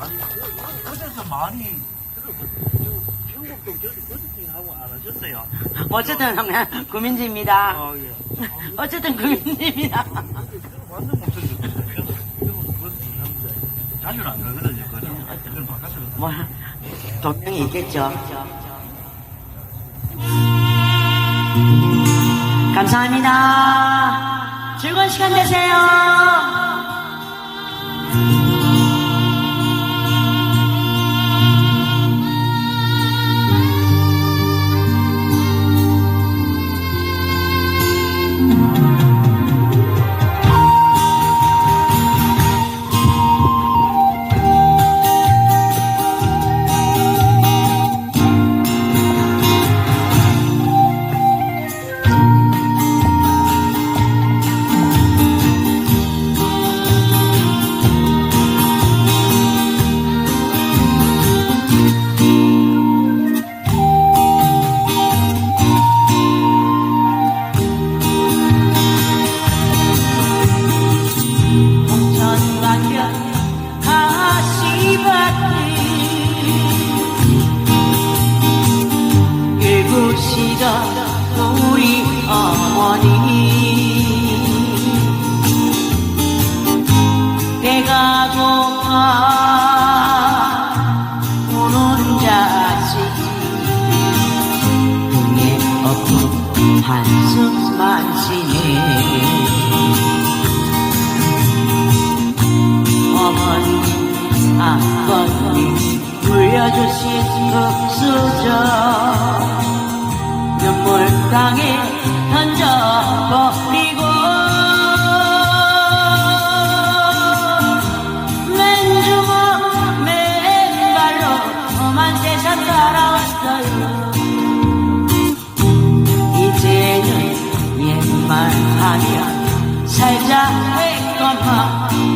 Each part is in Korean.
아니, 그- 그래서 많이? 어쨌든 그냥 구민지입니다. 아, 예. 어쨌든 구민지입니다. 완전 자주는 안 가거든요. 뭐 동명이 있겠죠. 감사합니다. 즐거운 시간 되세요. 가시밭이 일구시던 우리 어머니. 배가 고파 아버님 물려주신 흙수저 눈물강에 던져버리고 맨주먹 맨발로 험한 세상 살아왔어요. 이제는 옛말 하면 살자 했건만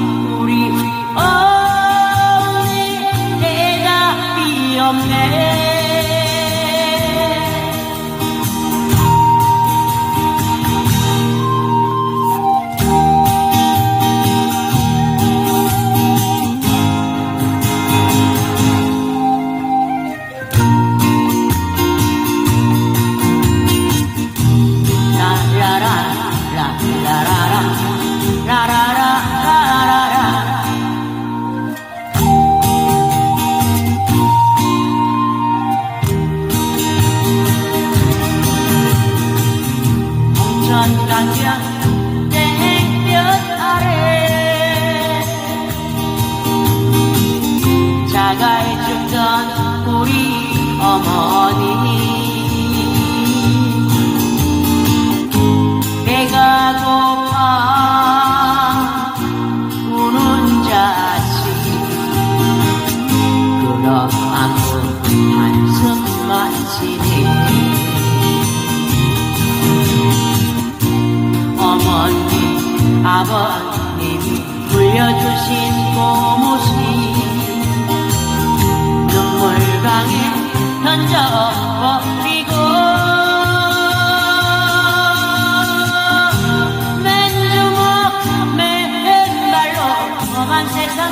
우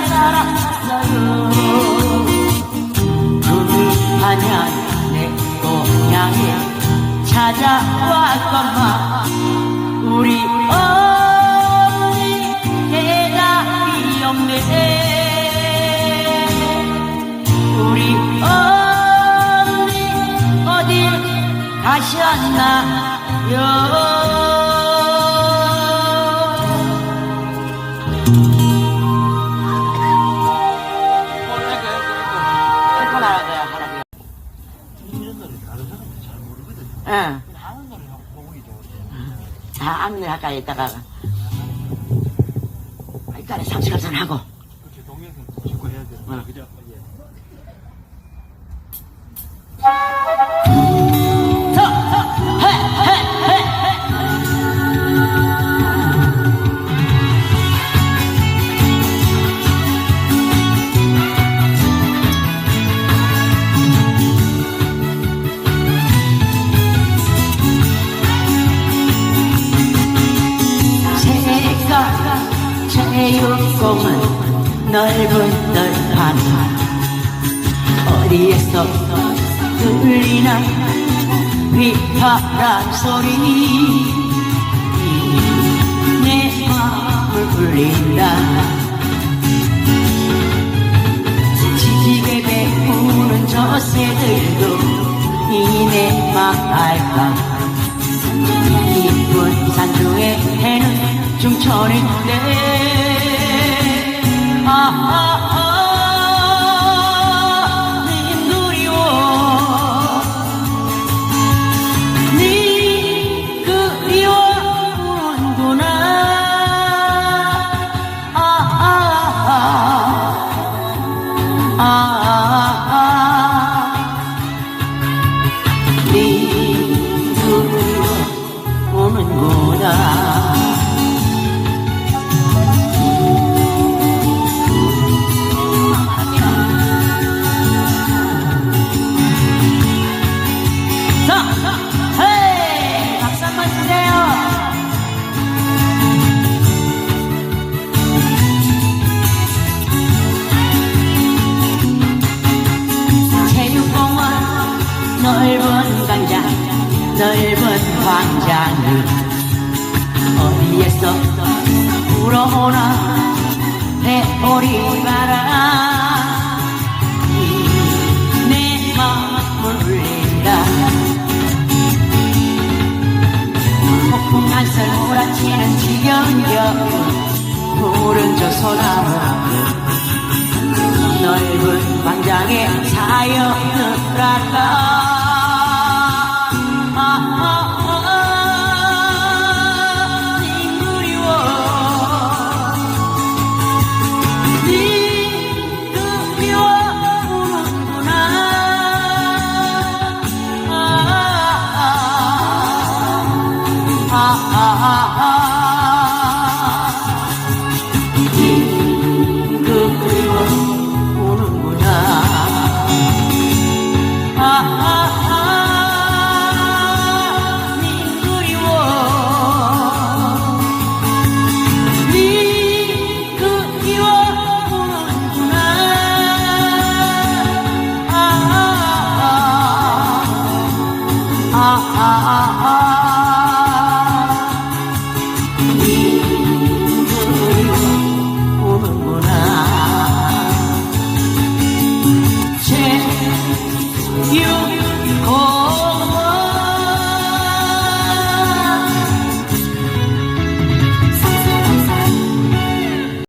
살았어요 금이 하냐 내 고향에 찾아왔건만 우리 어머니 대답이 없네 우리 어머니 어딜 가셨나요? 아까 이따가 일단에 상식할선 하고 그렇게 동영상 찍고 해야 돼요. 응. 그죠? 예. 넓은 들판이 어디에서 들리나 휘파람 소리. 내 마음을 울린다. 지지게 배우는 저 새들도 이내 말까? 이쁜 산중에 해는 중천인데 아, 아, 넓은 광장을 어디에서 불어오나 배오리바라. 내 마음을 울린다. 폭풍 한설 몰아치는 지겨운 겨울 푸른 저 소나무. 넓은 광장에 사연을 할까